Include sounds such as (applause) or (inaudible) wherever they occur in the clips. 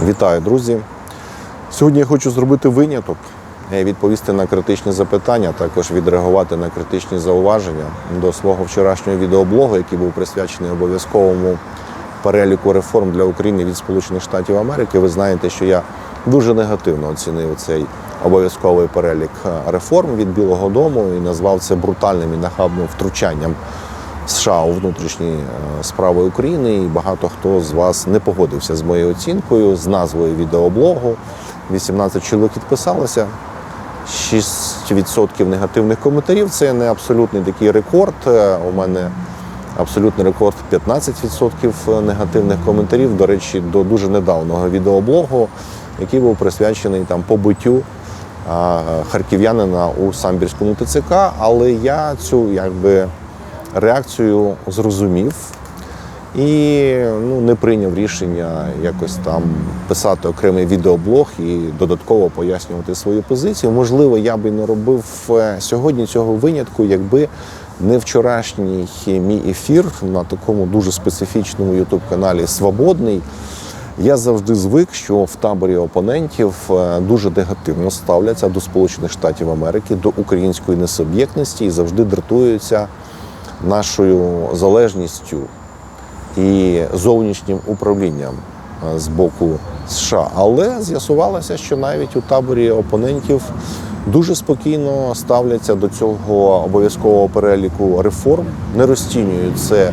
Вітаю, друзі! Сьогодні я хочу зробити виняток, і відповісти на критичні запитання, також відреагувати на критичні зауваження до свого вчорашнього відеоблогу, який був присвячений обов'язковому переліку реформ для України від Сполучених Штатів Америки. Ви знаєте, що я дуже негативно оцінив цей обов'язковий перелік е, реформ від Білого Дому і назвав це брутальним і нахабним втручанням США у внутрішні е, справи України, і багато хто з вас не погодився з моєю оцінкою, з назвою відеоблогу. 18 чоловік підписалося. 6% негативних коментарів. Це не абсолютний такий рекорд. Е, У мене абсолютний рекорд 15% негативних коментарів. До речі, до дуже недавнього відеоблогу, який був присвячений там побиттю харків'янина у самбірському ТЦК. Але я цю якби реакцію зрозумів і ну, не прийняв рішення якось там писати окремий відеоблог і додатково пояснювати свою позицію. Можливо, я би не робив е, сьогодні цього винятку, якби не вчорашній мій ефір на такому дуже специфічному ютуб-каналі Свободний. Я завжди звик, що в таборі опонентів е, дуже негативно ставляться до Сполучених Штатів Америки, до української несуб'єктності і завжди дратуються нашою залежністю і зовнішнім управлінням е, з боку США. Але з'ясувалося, що навіть у таборі опонентів дуже спокійно ставляться до цього обов'язкового переліку реформ, не розцінюють це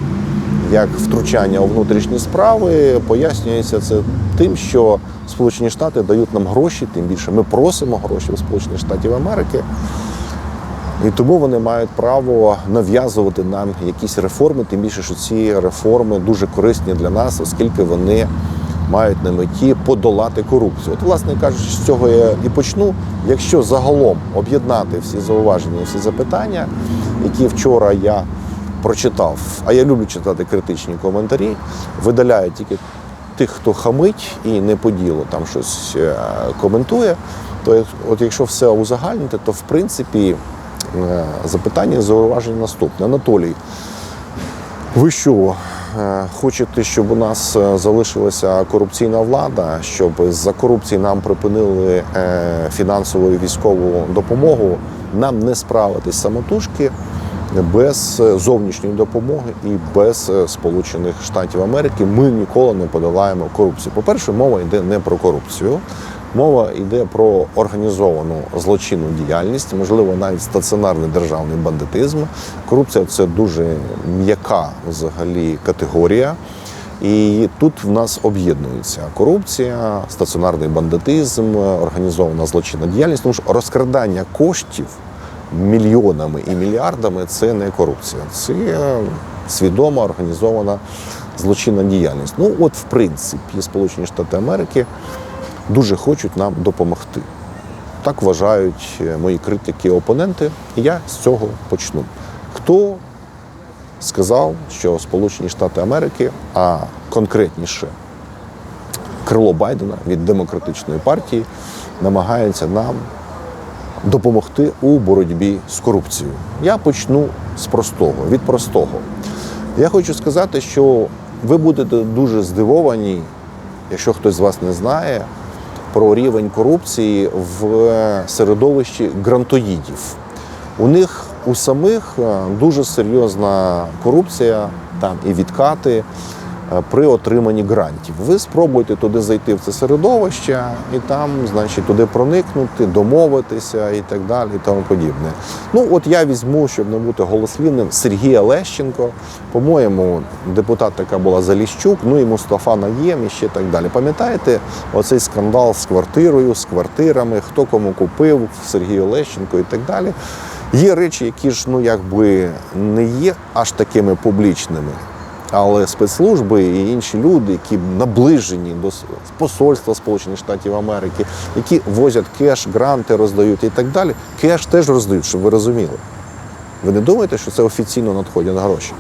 як втручання у внутрішні справи. Пояснюється це тим, що Сполучені Штати дають нам гроші, тим більше ми просимо гроші у Сполучених Штатів Америки. І тому вони мають право нав'язувати нам якісь реформи, тим більше, що ці реформи дуже корисні для нас, оскільки вони мають на меті подолати корупцію. От, власне кажучи, з цього я і почну. Якщо загалом об'єднати всі зауваження, всі запитання, які вчора я прочитав, а я люблю читати критичні коментарі, видаляю тільки тих, хто хамить і не по ділу там щось е, коментує, то от якщо все узагальнити, то в принципі запитання зауваження наступне. Анатолій, ви що, е, хочете, щоб у нас е, залишилася корупційна влада, щоб за корупції нам припинили е, фінансову і військову допомогу, нам не справитись самотужки без е, зовнішньої допомоги і без е, Сполучених Штатів Америки ми ніколи не подолаємо корупцію. По-перше, мова йде не про корупцію. Мова йде про організовану злочинну діяльність, можливо, навіть стаціонарний державний бандитизм. Корупція це дуже м'яка взагалі категорія. І тут в нас об'єднується корупція, стаціонарний бандитизм, організована злочинна діяльність, тому що розкрадання коштів мільйонами і мільярдами це не корупція, це свідома організована злочинна діяльність. Ну, от, в принципі, Сполучені Штати Америки дуже хочуть нам допомогти. Так вважають е, мої критики опоненти. І я з цього почну. Хто сказав, що Сполучені Штати Америки, а конкретніше крило Байдена від демократичної партії, намагається нам допомогти у боротьбі з корупцією. Я почну з простого, від простого. Я хочу сказати, що ви будете дуже здивовані, якщо хтось з вас не знає, про рівень корупції в середовищі грантоїдів. У них у самих е, дуже серйозна корупція, там і відкати при отриманні грантів. Ви спробуйте туди зайти в це середовище і там, значить, туди проникнути, домовитися і так далі, і тому подібне. Ну, от я візьму, щоб не бути голослівним, Сергія Лещенко. По-моєму, депутат така була Заліщук, ну і Мустафа Наєм, і ще так далі. Пам'ятаєте оцей скандал з квартирою, з квартирами, хто кому купив, Сергію Лещенко і так далі. Є речі, які ж ну якби не є аж такими публічними. Але спецслужби і інші люди, які наближені до посольства Сполучених Штатів Америки, які возять кеш, гранти роздають і так далі, кеш теж роздають, щоб ви розуміли. Ви не думаєте, що це офіційно надходять гроші?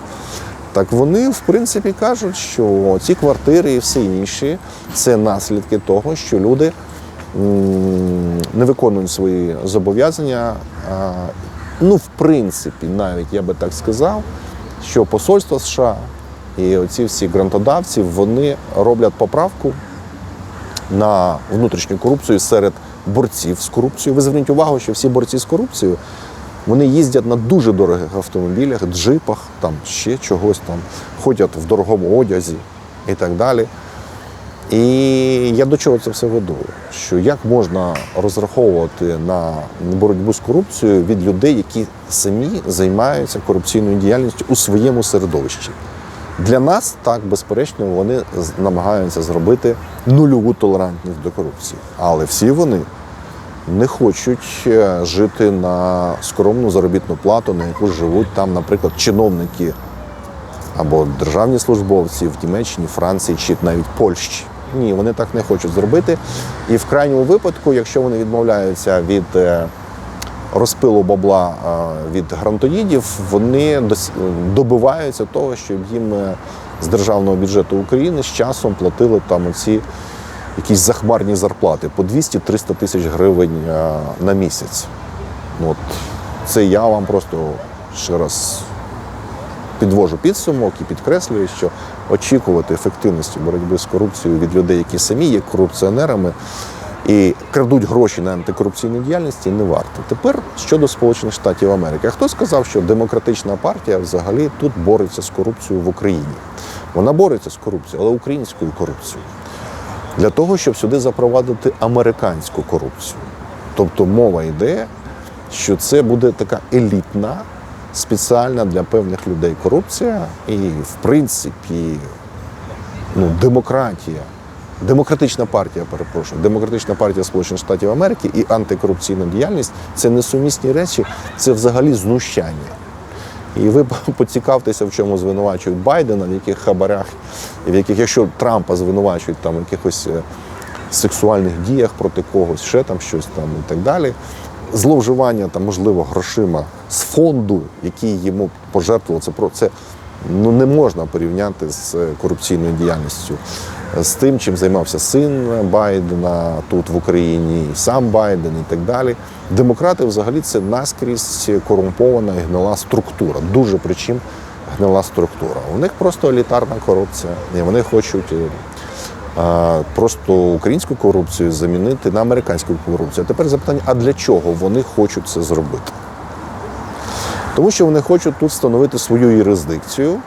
Так вони, в принципі, кажуть, що ці квартири і все інше це наслідки того, що люди не виконують свої зобов'язання. Ну, в принципі, навіть я би так сказав, що посольство США і оці всі грантодавці вони роблять поправку на внутрішню корупцію серед борців з корупцією. Ви зверніть увагу, що всі борці з корупцією вони їздять на дуже дорогих автомобілях, джипах, там ще чогось там, ходять в дорогому одязі і так далі. І я до чого це все веду? Що як можна розраховувати на боротьбу з корупцією від людей, які самі займаються корупційною діяльністю у своєму середовищі? Для нас так, безперечно, вони намагаються зробити нульову толерантність до корупції. Але всі вони не хочуть е, жити на скромну заробітну плату, на яку живуть там, наприклад, чиновники або державні службовці в Німеччині, Франції чи навіть Польщі. Ні, вони так не хочуть зробити. І в крайньому випадку, якщо вони відмовляються від е, розпилу бабла е, від грантоїдів, вони добиваються того, щоб їм е, з державного бюджету України з часом платили там оці якісь захмарні зарплати по 200-300 тисяч гривень е, на місяць. От це я вам просто ще раз підвожу підсумок і підкреслюю, що очікувати ефективності боротьби з корупцією від людей, які самі є корупціонерами і крадуть гроші на антикорупційній діяльності, не варто. Тепер щодо Сполучених Штатів Америки. Хто сказав, що демократична партія взагалі тут бореться з корупцією в Україні? Вона бореться з корупцією, але українською корупцією. Для того, щоб сюди запровадити американську корупцію. Тобто мова йде, що це буде така елітна, спеціальна для певних людей корупція, і, в принципі, ну, демократія, демократична партія, перепрошую, демократична партія Сполучених Штатів Америки і антикорупційна діяльність це несумісні речі, це взагалі знущання. І ви (laughs) поцікавтеся, в чому звинувачують Байдена, в яких хабарях, в яких, якщо Трампа звинувачують там в якихось е, сексуальних діях проти когось, ще там щось там і так далі. Зловживання там, можливо, грошима з фонду, який йому пожертвував, це про це ну не можна порівняти з е, корупційною діяльністю. З тим, чим займався син Байдена тут в Україні, і сам Байден і так далі. Демократи взагалі це наскрізь корумпована і гнила структура. Дуже причим гнила структура. У них просто елітарна корупція, і вони хочуть е, просто українську корупцію замінити на американську корупцію. А тепер запитання: а для чого вони хочуть це зробити? Тому що вони хочуть тут встановити свою юрисдикцію.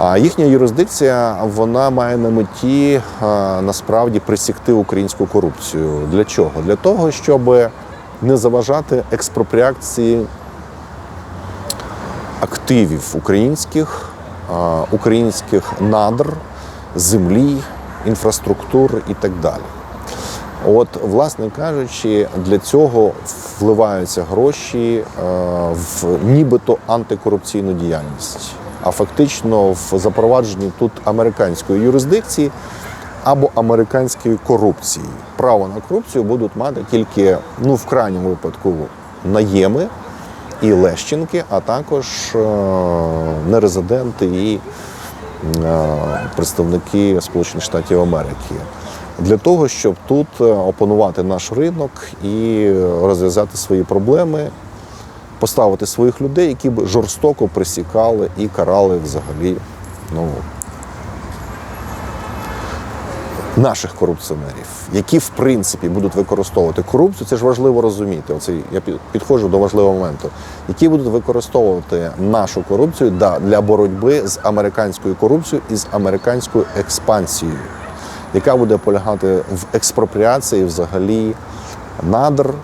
А їхня юрисдикція вона має на меті насправді присікти українську корупцію. Для чого? Для того, щоб не заважати експропріації активів українських, українських надр, землі, інфраструктур і так далі. От, власне кажучи, для цього вливаються гроші е, в нібито антикорупційну діяльність, а фактично в запровадженні тут американської юрисдикції або американської корупції. Право на корупцію будуть мати тільки ну в крайньому випадку наєми і лещенки, а також е, нерезиденти і е, представники Сполучених Штатів Америки. Для того, щоб тут е, опанувати наш ринок і розв'язати свої проблеми, поставити своїх людей, які б жорстоко присікали і карали взагалі ну, наших корупціонерів, які в принципі будуть використовувати корупцію. Це ж важливо розуміти. Оце я підходжу до важливого моменту, які будуть використовувати нашу корупцію для боротьби з американською корупцією і з американською експансією, яка буде полягати в експропріації взагалі надр,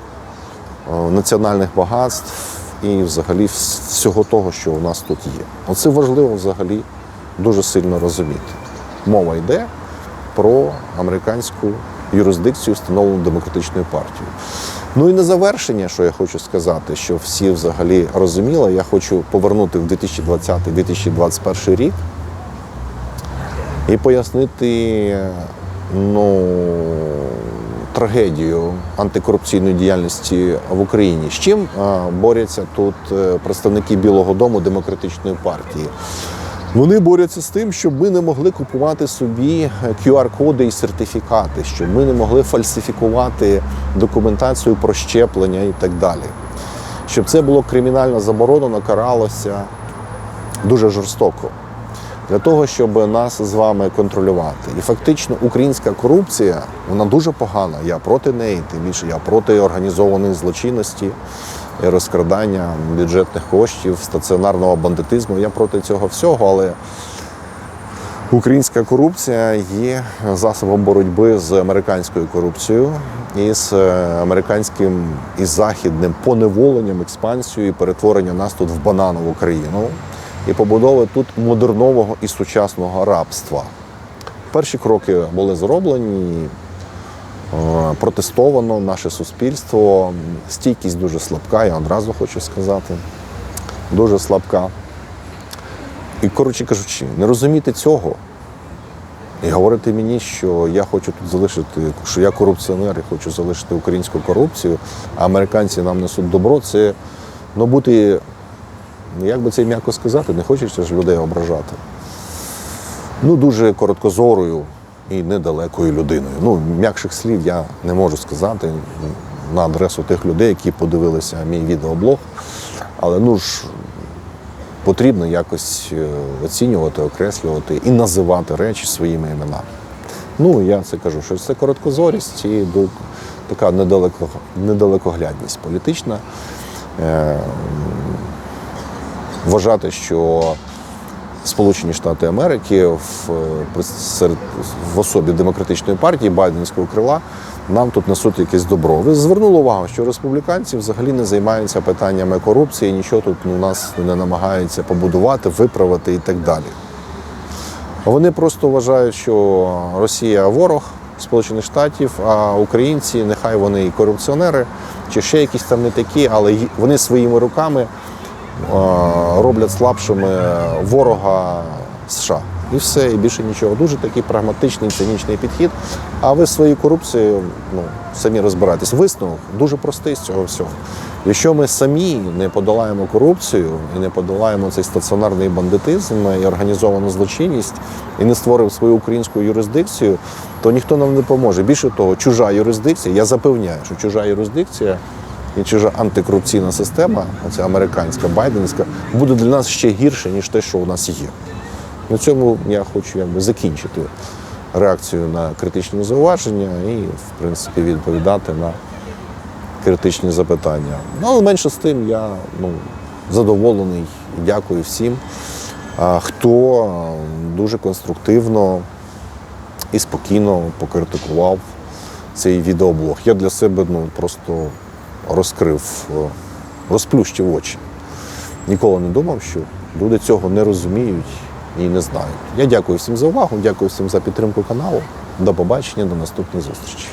е, національних багатств і взагалі всього того, що у нас тут є. Оце важливо взагалі дуже сильно розуміти. Мова йде про американську юрисдикцію, встановлену демократичною партією. Ну і на завершення, що я хочу сказати, що всі взагалі розуміли, я хочу повернути в 2020-2021 рік і пояснити ну, трагедію антикорупційної діяльності в Україні. З чим а, борються тут е, представники Білого Дому демократичної партії? Вони борються з тим, щоб ми не могли купувати собі QR-коди і сертифікати, щоб ми не могли фальсифікувати документацію про щеплення і так далі. Щоб це було кримінально заборонено, каралося дуже жорстоко. Для того, щоб нас з вами контролювати. І фактично українська корупція вона дуже погана. Я проти неї, тим більше я проти організованої злочинності, і розкрадання бюджетних коштів, стаціонарного бандитизму. Я проти цього всього, але Українська корупція є засобом боротьби з американською корупцією і з е, американським і західним поневоленням, експансією і перетворення нас тут в бананову країну і побудови тут модернового і сучасного рабства. Перші кроки були зроблені. е, Протестовано наше суспільство. Стійкість дуже слабка, я одразу хочу сказати. Дуже слабка. І, коротше кажучи, не розуміти цього і говорити мені, що я хочу тут залишити, що я корупціонер і хочу залишити українську корупцію, а американці нам несуть добро, це ну, бути, як би це м'яко сказати, не хочеться ж людей ображати. Ну, дуже короткозорою і недалекою людиною. Ну, м'якших слів я не можу сказати на адресу тих людей, які подивилися мій відеоблог. Але ну ж потрібно якось е, оцінювати, окреслювати і називати речі своїми іменами. Ну, я це кажу, що це короткозорість і така недалеко, недалекоглядність політична. Вважати, що Сполучені Штати Америки в, е, серед, в особі демократичної партії Байденського крила нам тут несуть якесь добро. Ви звернули увагу, що республіканці взагалі не займаються питаннями корупції, нічого тут у нас не намагаються побудувати, виправити і так далі. Вони просто вважають, що Росія ворог Сполучених Штатів, а українці, нехай вони і корупціонери, чи ще якісь там не такі, але вони своїми руками роблять слабшими ворога США. І все, і більше нічого. Дуже такий прагматичний, цинічний підхід. А ви своєю корупцією ну, самі розбираєтесь. Висновок дуже простий з цього всього. Якщо ми самі не подолаємо корупцію і не подолаємо цей стаціонарний бандитизм і організовану злочинність, і не створив свою українську юрисдикцію, то ніхто нам не поможе. Більше того, чужа юрисдикція, я запевняю, що чужа юрисдикція і чужа антикорупційна система, оця американська, байденська, буде для нас ще гірше, ніж те, що у нас є. На цьому я хочу якби, закінчити реакцію на критичні зауваження і, в принципі, відповідати на критичні запитання. Ну, але менше з тим я ну, задоволений і дякую всім, хто дуже конструктивно і спокійно покритикував цей відеоблог. Я для себе ну, просто розкрив, розплющив очі. Ніколи не думав, що люди цього не розуміють і не знають. Я дякую всім за увагу, дякую всім за підтримку каналу. До побачення, до наступної зустрічей.